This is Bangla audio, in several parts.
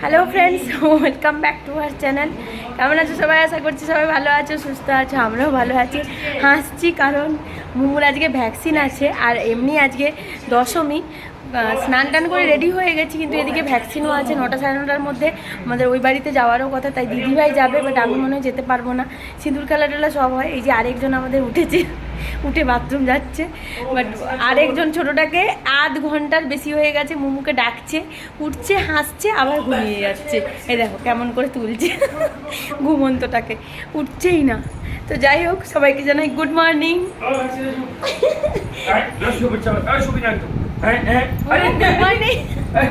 Hello friends welcome back to our channel কেমন আছো সবাই? আশা করছি সবাই ভালো আছো, সুস্থ আছো, আমরাও ভালো আছি। হাসছি কারণ মুমুর আজকে ভ্যাকসিন আছে, আর এমনি আজকে দশমী। স্নান টান করে রেডি হয়ে গেছি, কিন্তু এদিকে ভ্যাকসিনও আছে, নটা সাড়ে নটার মধ্যে আমাদের ওই বাড়িতে যাওয়ারও কথা, তাই দিদিভাই যাবে বাট আমি মনে হয় যেতে পারব না। সিঁদুর, খেলা টেলা সব হয়, এই যে আরেকজন আমাদের উঠেছে, উঠে বাথরুম যাচ্ছে বাট আরেকজন ছোটোটাকে আধ ঘণ্টার বেশি হয়ে গেছে, মুমুকে ডাকছে, উঠছে, হাসছে, আবার ঘুমিয়ে যাচ্ছে। এ দেখো কেমন করে তুলছে ঘুমন্তটাকে, উঠছেই না। তো যাই হোক, সবাইকে জানাই গুড মর্নিং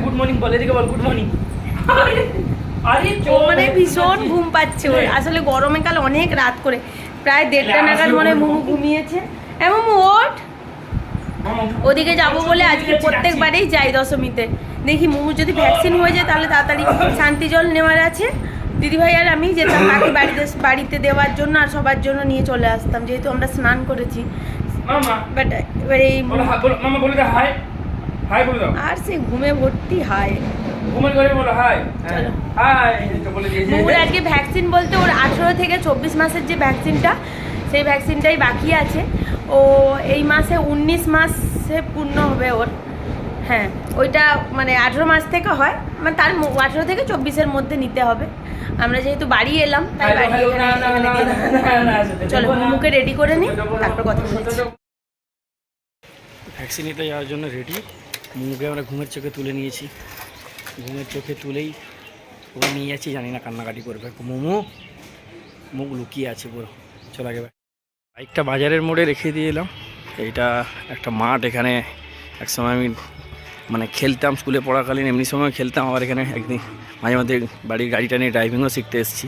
গুড মর্নিং বলে দিকে বল গুড মর্নিং আরে মানে ভীষণ ঘুম পাচ্ছে ওর। আসলে গরমে কাল অনেক রাত করে। প্রায় দেড়টা নাগাদ মনে হয় মুমু ঘুমিয়েছে। এমন ওঠ। ওদিকে যাব বলে আজকে প্রত্যেকবারেই যাই দশমীতে। দেখি মুমু যদি ভ্যাকসিন হয়ে যায় তাহলে তাড়াতাড়ি শান্তি জল নেওয়ার আছে। দিদিভাই আর আমি যেতাম বাকি বাড়িতে বাড়িতে দেওয়ার জন্য আর সবার জন্য নিয়ে চলে আসতাম। যেহেতু আমরা স্নান করেছি। মামা। বাট এবার এই বলো হাই বলে দাও হাই হাই আর সে ঘুমে ভর্তি হয় ঘুমের ঘরে বলো হাই হাই তো বলে দিয়েছে আজকে ভ্যাকসিন বলতে ওর আঠেরো থেকে চব্বিশ মাসের যে ভ্যাকসিনটা সেই ভ্যাকসিনটাই বাকি আছে ও এই মাসে উনিশ মাসে পূর্ণ হবে ওর হ্যাঁ ওইটা মানে আঠেরো মাস থেকে হয় মানে তার আঠেরো থেকে চব্বিশের মধ্যে নিতে হবে আমরা যেহেতু বাড়ি এলাম তাই বাড়ি চলো মুখে রেডি করে নিই তারপর কথা বলছি ভ্যাকসিন নিতে যাওয়ার জন্য রেডি মুখে আমরা ঘুমের চোখে তুলে নিয়েছি। ঘুমের চোখে তুলেই ওকে নিয়ে যাচ্ছি, জানি না কান্নাকাটি করবে। মোমো? মুখ লুকিয়ে আছে পুরো। চলে গেবে বাইকটা বাজারের মোড়ে রেখে দিয়ে এলাম। এইটা একটা মাঠ, এখানে এক সময় আমি মানে খেলতাম স্কুলে পড়াকালীন, এমনি সময় খেলতাম, আবার এখানে একদিন মাঝে মাঝে বাড়ির গাড়িটা নিয়ে ড্রাইভিংও শিখতে এসেছি।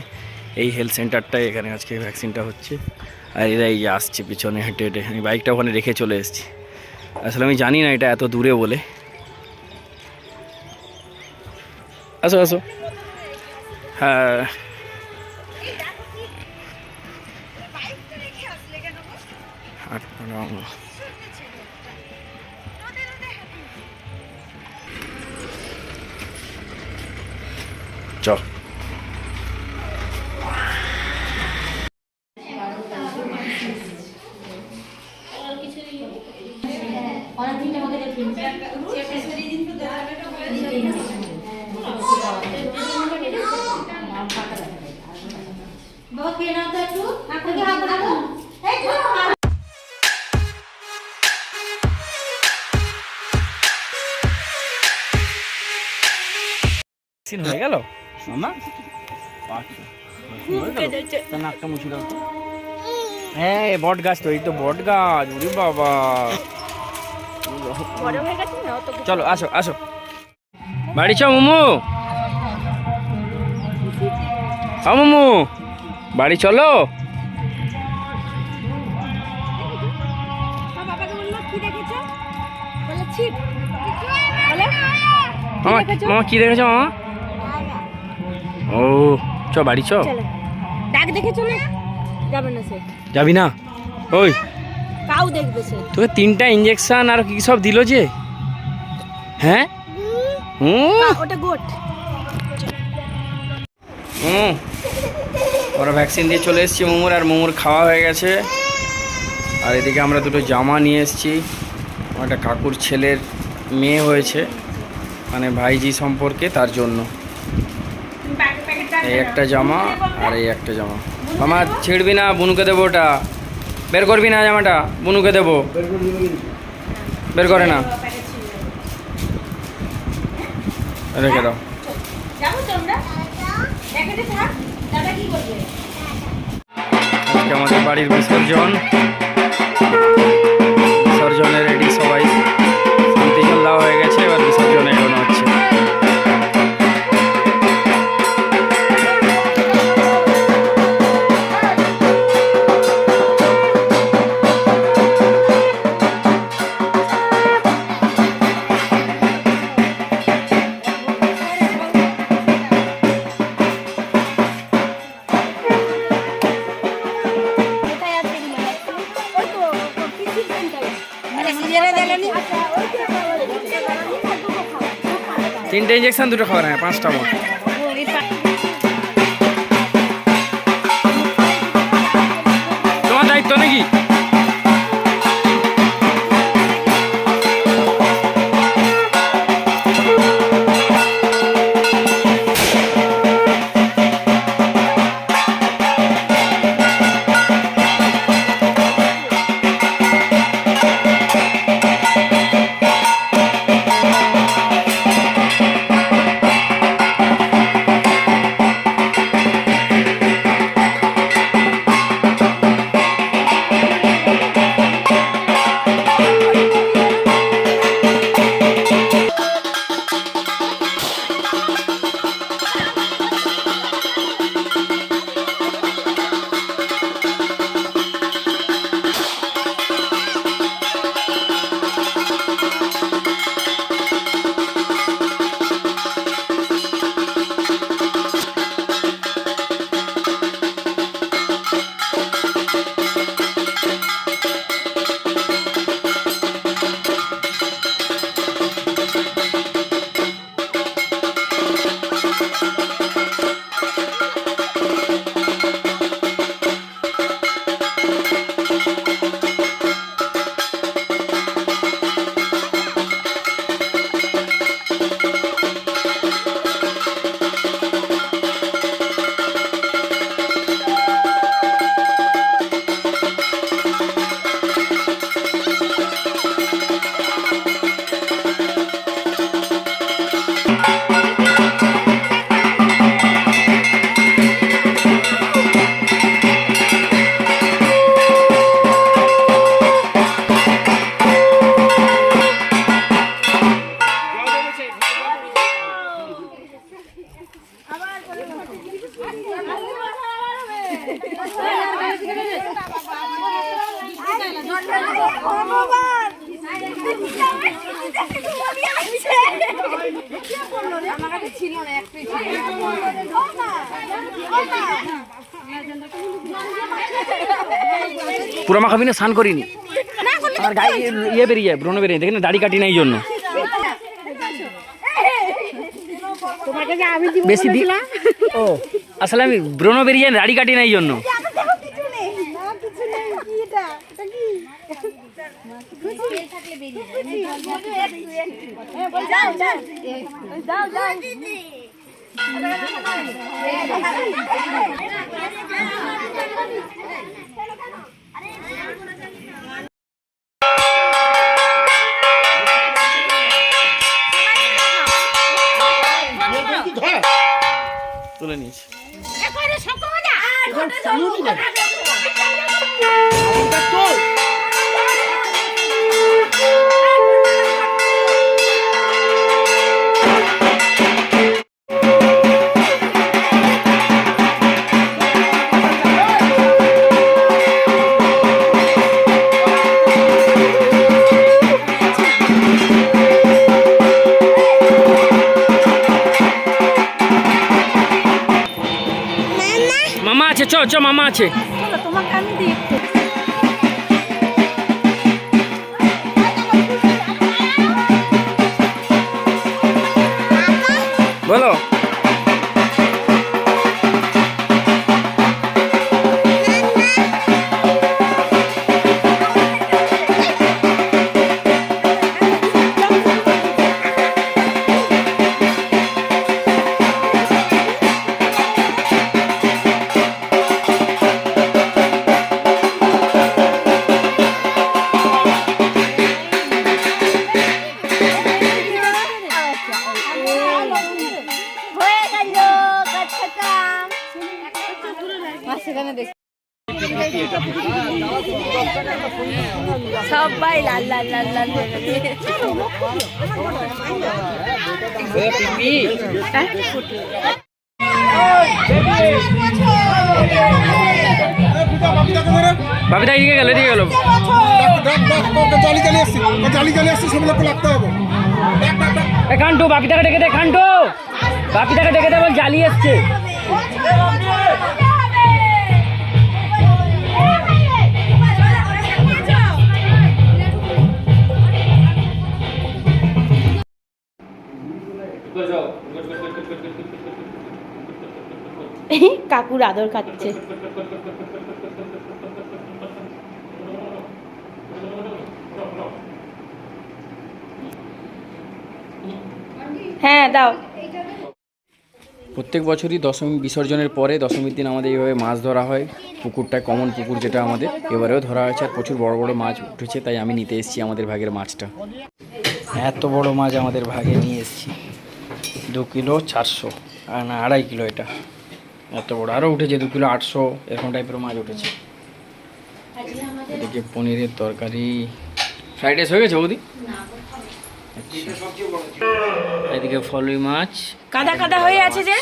এই হেলথ সেন্টারটাই এখানে আজকে ভ্যাকসিনটা হচ্ছে। আর এরা এই আসছে, পিছনে হেঁটে হেঁটে। আমি বাইকটা ওখানে রেখে চলে এসেছি। আসলে আমি জানি না এটা এত দূরে বলে। আসো আসো। হ্যাঁ। চ নাও তো একটু। হাত ভ্যাকসিন হয়ে গেল? মামা? নাকটা মুছে দাও। হ্যাঁ বট গাছ তো এই তো বট গাছ ওরে বাবা। বড় গেছে না অত চলো আসো আসো। বাড়ি চ মোমো। হ্যাঁ মোমো। বাড়ি চলো। মামা মামা কি দেখেছ মামা? ও চ বাড়ি চ। চলো। ডাক দেখেছ না? যাবে না সে। যাবি না? ওই। কাউ দেখবে সে। তোকে তিনটা ইঞ্জেকশন আর কি সব দিল যে? হ্যাঁ? হুম। ওটা গোট। হুম। ওরা ভ্যাকসিন দিয়ে চলে এসেছি মোমোর, আর মোমোর খাওয়া হয়ে গেছে। আর এদিকে আমরা দুটো জামা নিয়ে এসেছি। আমার একটা কাকুর ছেলের মেয়ে হয়েছে মানে ভাইজি সম্পর্কে তার জন্য। এই একটা জামা আর এই একটা জামা। মামা, ছিঁড়বি না, বুনুকে দেবো ওটা। বের করবি না জামাটা, বুনুকে দেবো। বের করে না। রেখে দাও। আমাদের বাড়ির বিসর্জন। তিনটে ইঞ্জেকশন দুটো খাওয়ার হ্যাঁ পাঁচটা মোট পুরো মা খাবি না স্নান করিনি। আমার গায়ে ইয়ে বেরিয়ে যায় ব্রণ বেরিয়ে দেখেন দাড়ি কাটি না এই জন্য। বেশি দি ও। আসলে আমি ব্রণ বেরিয়ে দাড়ি কাটি না এই জন্য। মামা আছে চ চ মামা আছে বলো সবাই লাল লাল লাল লাল বাবিদা এদিকে গেল এদিকে গেল। চালি চালি আসছি চালি চালি আসছি সব লোক লাগতে হবে কান্টু বাপিদাকে ডেকে দে কান্টু। বাপিদাকে ডেকে দে বল জ্বালিয়ে এসছে। বাবুর আদর খাচ্ছে হ্যাঁ দাও। প্রত্যেক বছরই দশমী বিসর্জনের পরে দশমীর দিন আমাদের এইভাবে মাছ ধরা হয়। পুকুরটা কমন পুকুর যেটা আমাদের এবারেও ধরা হয়েছে আর প্রচুর বড় বড় মাছ উঠেছে তাই আমি নিতে এসেছি আমাদের ভাগের মাছটা। এত বড় মাছ আমাদের ভাগে নিয়ে এসেছি। দু কিলো চারশো আর না আড়াই কিলো এটা। এত বড়। আরও উঠেছে দু কিলো আটশো এরকম টাইপের মাছ উঠেছে। এদিকে পনিরের তরকারি। ফ্রাইড রাইস হয়ে গেছে বৌদি? আচ্ছা। এদিকে ফলুই মাছ। কাদা কাদা হয়ে আছে যে?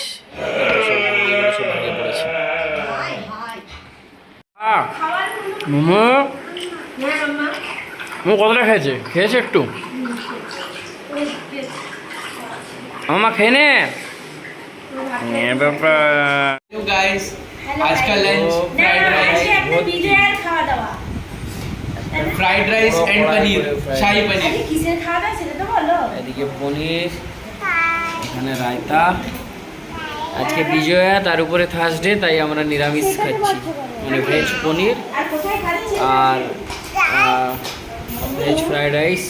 মোমো। মোমো কতটা খেয়েছে? খেয়েছে একটু। মামা খেয়ে নে। এ বাবা गाइस आज का लंच फ्राइड राइस খাওয়া দাওয়া fried rice and paneer shahi paneer কিসের খাওয়া দাওয়া সেটা তো বলো এদিকে পনির এখানে রায়তা আজকে বিজয়া তার উপরে থার্সডে তাই আমরা নিরামিষ খাচ্ছি মানে ভেজ পনির আর কোথায় খাচ্ছি আর ভেজ ফ্রাইড রাইস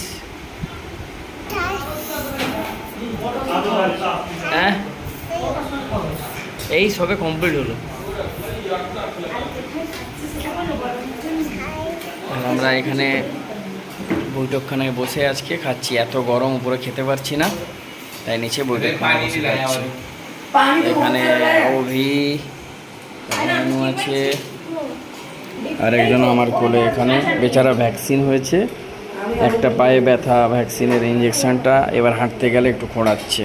হ্যাঁ এই সবে কমপ্লিট হলো। আর আমরা এখানে বৈঠকখানায় বসে আজকে খাচ্ছি। এত গরম উপরে খেতে পারছি না। তাই নিচে বৈঠকখানায় বসে খাচ্ছি। এখানে অভি আছে। আর একজন আমার কোলে এখানে। বেচারা ভ্যাকসিন হয়েছে। একটা পায়ে ব্যথা ভ্যাকসিনের ইঞ্জেকশনটা এবার হাঁটতে গেলে একটু খোঁড়াচ্ছে।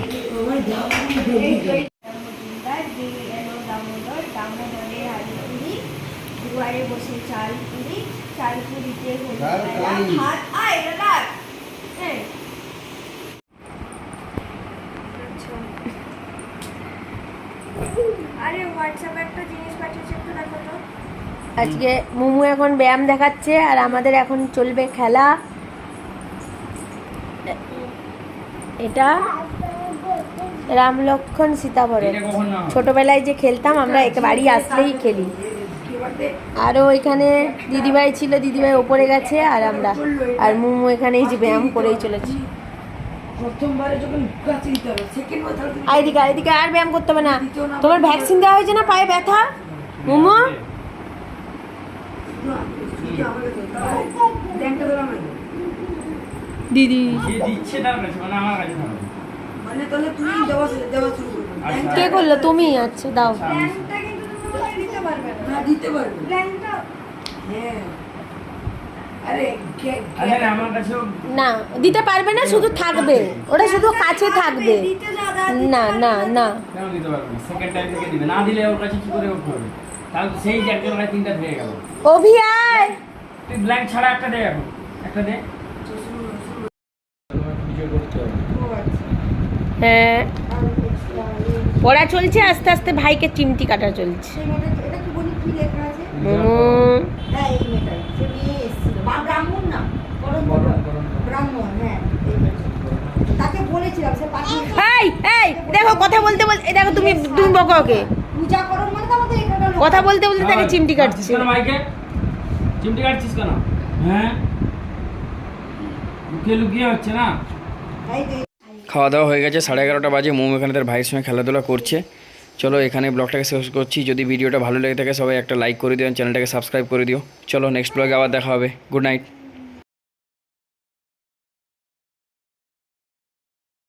দুয়ারে বসে চাল পুরি চাল পুরিতে ভাত আয় রাখ হ্যাঁ আরে হোয়াটসঅ্যাপে একটা জিনিস পাঠিয়েছে একটু দেখো তো। আজকে মোমো এখন ব্যায়াম দেখাচ্ছে আর আমাদের এখন চলবে খেলা। এটা রাম লক্ষণ সীতাভরত ছোটবেলায় যে খেলতাম আমরা একে বাড়ি আসলেই খেলি। আরও এখানে দিদিভাই ছিল দিদিভাই ওপরে গেছে আর আমরা। আর মোমো এখানে এই যে ব্যায়াম করেই চলেছি। আর এদিকে আর এদিকে আর ব্যায়াম করতে হবে না। তোমার ভ্যাকসিন দেওয়া হয়েছে না পায়ে ব্যথা? মোমো? দিদি দিচ্ছে তার কাছে মানে আমার কাছে কে করল? তুমি আচ্ছা দাও। আরে আমার কাছেও না দিতে পারবে না শুধু থাকবে। ওটা শুধু কাছে থাকবে। না না না কেন দিতে পারবে না? সেকেন্ড টাইম থেকে দিবে। না দিলে ওর কাছে কি করে ও করবে? তাহলে সেই যে একজন ওরা তিনটা হয়ে গেল। অভি আয় তুই ব্ল্যাঙ্ক ছাড়া একটা দে এখন। একটা দে। ভিডিও করতে হবে হ্যাঁ। পড়া চলছে আস্তে আস্তে ভাইকে চিমটি কাটা চলছে। মোমো। ব্রাহ্মণ না ব্রাহ্মণ হ্যাঁ তাকে বলেছিলাম সে পাঠিয়ে এই এই দেখো কথা বলতে বলতে দেখো তুমি তুমি বকো ওকে। মানে কথা বলতে বলতে তাকে চিমটি কাটছে। কেন মাইকে? চিমটি কাটছিস কেন? হ্যাঁ? লুকিয়ে লুকিয়ে হচ্ছে না? খাওয়া দাওয়া হয়ে গেছে সাড়ে এগারোটা বাজে। মোম এখানে তার ভাইয়ের সঙ্গে খেলাধুলা করছে। চলো এখানে ব্লগটাকে শেষ করছি। যদি ভিডিওটা ভালো লেগে থাকে সবাই একটা লাইক করে দিও, চ্যানেলটাকে সাবস্ক্রাইব করে দিও। চলো নেক্সট ব্লগে আবার দেখা হবে। Good night